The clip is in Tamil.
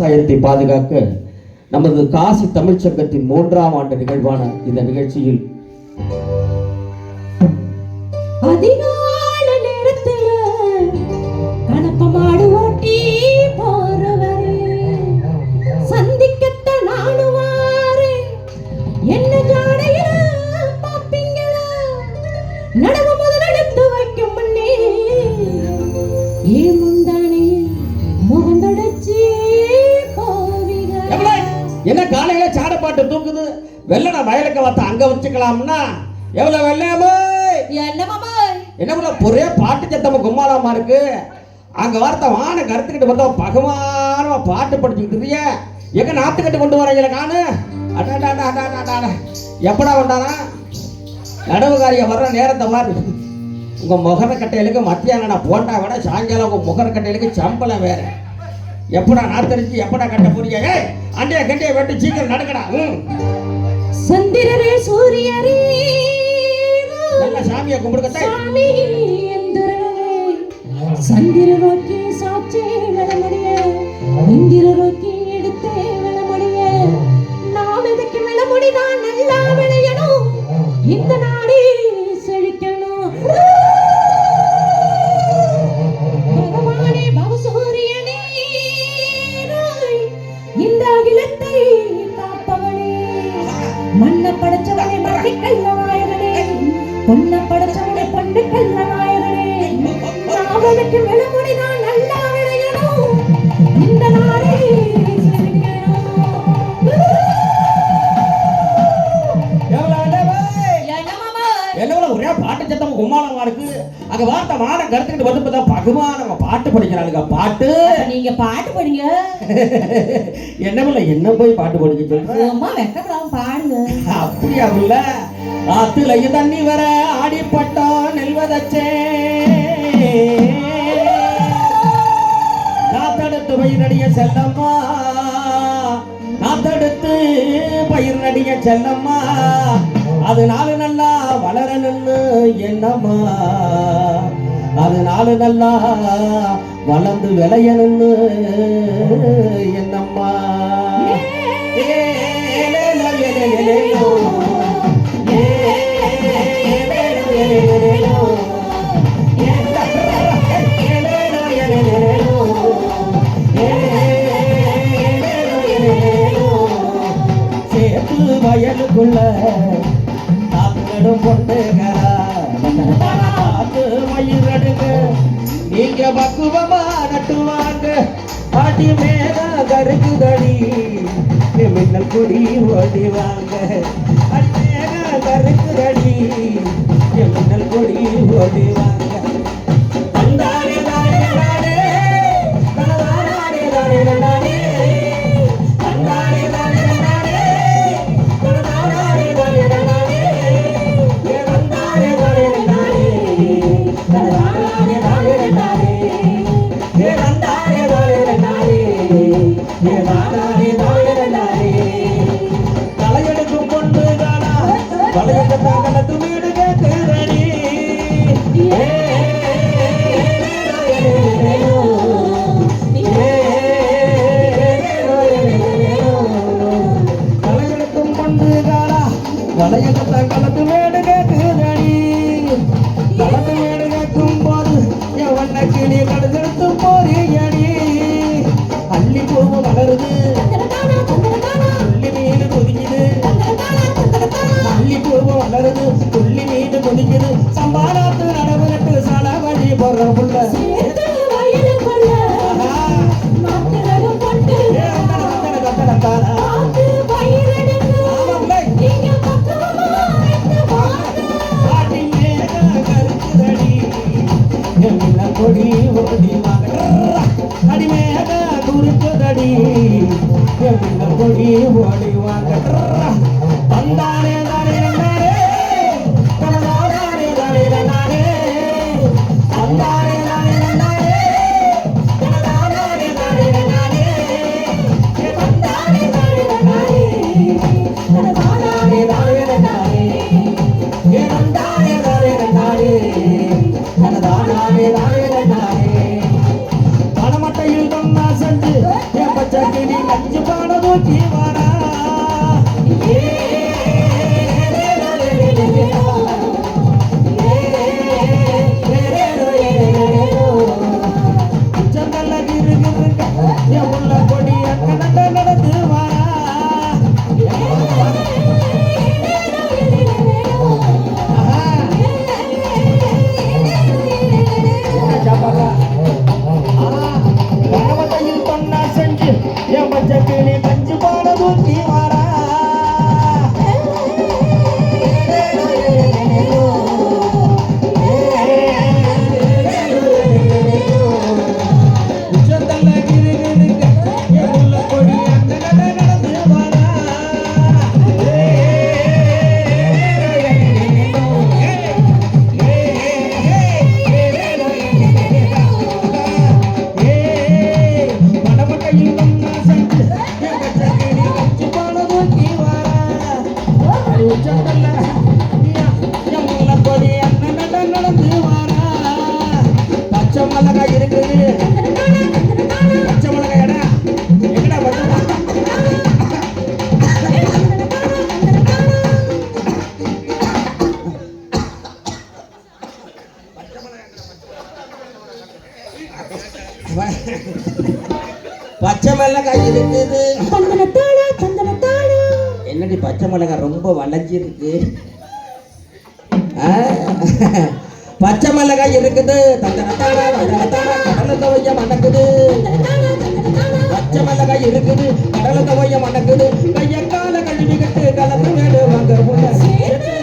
விவசாயத்தை பாதுகாக்க நமது காசி தமிழ்ச் சங்கத்தின் மூன்றாம் ஆண்டு நிகழ்வான இந்த நிகழ்ச்சியில் அதிக வெள்ளன வயலுக்கு வத்த அங்க வச்சுக்கலாம்னா எவ்வளவு வெள்ளையாமோ என்ன மாமா? என்ன பண்ண ஒரே பாட்டு சத்தம் கும்மாலாமா இருக்கு. அங்க வார்த்தை வான கருத்துக்கிட்டு வந்தா பகவானமா பாட்டு படிச்சுக்கிட்டு எங்க நாத்துக்கட்டு கொண்டு வரீங்களா நானு. எப்படா வந்தானா நடவுகாரிய வர்ற நேரத்தை மாதிரி உங்க முகர கட்டையிலுக்கு மத்தியானம் நான் போண்டா விட சாயங்காலம் உங்க முகர கட்டையிலுக்கு சம்பளம் வேற. எப்படா நாத்தரிச்சு எப்படா கட்ட போறீங்க ஏய் அண்டைய கண்டைய வெட்டு சீக்கிரம் நடக்கடா ம். சந்திரரே சூரியரே. நல்ல சாமியை கும்பிடுக்கத்தை சாமி எந்திரனே. சந்திர நோக்கி சாட்சி விளமடிய இந்திர പൊന്നപ്പടച്ചവൻ மான கருத்துக்கிட்டு வந்து பார்த்தா பகவான் பாட்டு படிக்கிறாளுங்க பாட்டு. நீங்க பாட்டு படிங்க. என்ன பண்ண என்ன போய் பாட்டு படிக்க சொல்ற? சும்மா வெக்கப்படாம பாடுங்க. அப்படியா இல்ல ஆத்துலயும் தண்ணி வர ஆடிப்பட்டோம் நெல்வதச்சே. நாத்தடுத்து பயிர் நடிக செல்லம்மா. நாத்தடுத்து பயிர் நடிக செல்லம்மா. அது நாலு நல்லா வளரணும்னு என்னம்மா? அதனால நல்லா வளர்ந்து விளையணும்னு என்னம்மா சேத்து வயலுக்குள்ள காத்துடும் பொண்ணுகளா காத்து மயிரடுங்க நீங்க பக்குவமா நட்டுவாங்க பாட்டி மேல கருக்குதடி. மின்னல் கொடி ஓடிவாங்க. அடி மேல கருக்குதடி. மின்னல் கொடி ஓடிவாங்க. வளருது துள்ளி மீன் கொதிக்குது சம்பாராத்து நடவு நட்டு சல வழி போற புள்ள கொடி ஓடி வாங்க. அடி மேக குறுக்குதடி. கொடி ஓடி வாங்க. Thank you. பச்சை மிளகாய் இருக்குது. என்னடி பச்சை மிளகாய் ரொம்ப வளைஞ்சிருக்கு? பச்சை மிளகாய் இருக்குது. கடலுக்கவைய மணக்குது. பச்சை மிளகாய் இருக்குது. கடலை கடலுக்கவைய மணக்குது. கையக்கால கட்டு கலந்து வேடு வாங்க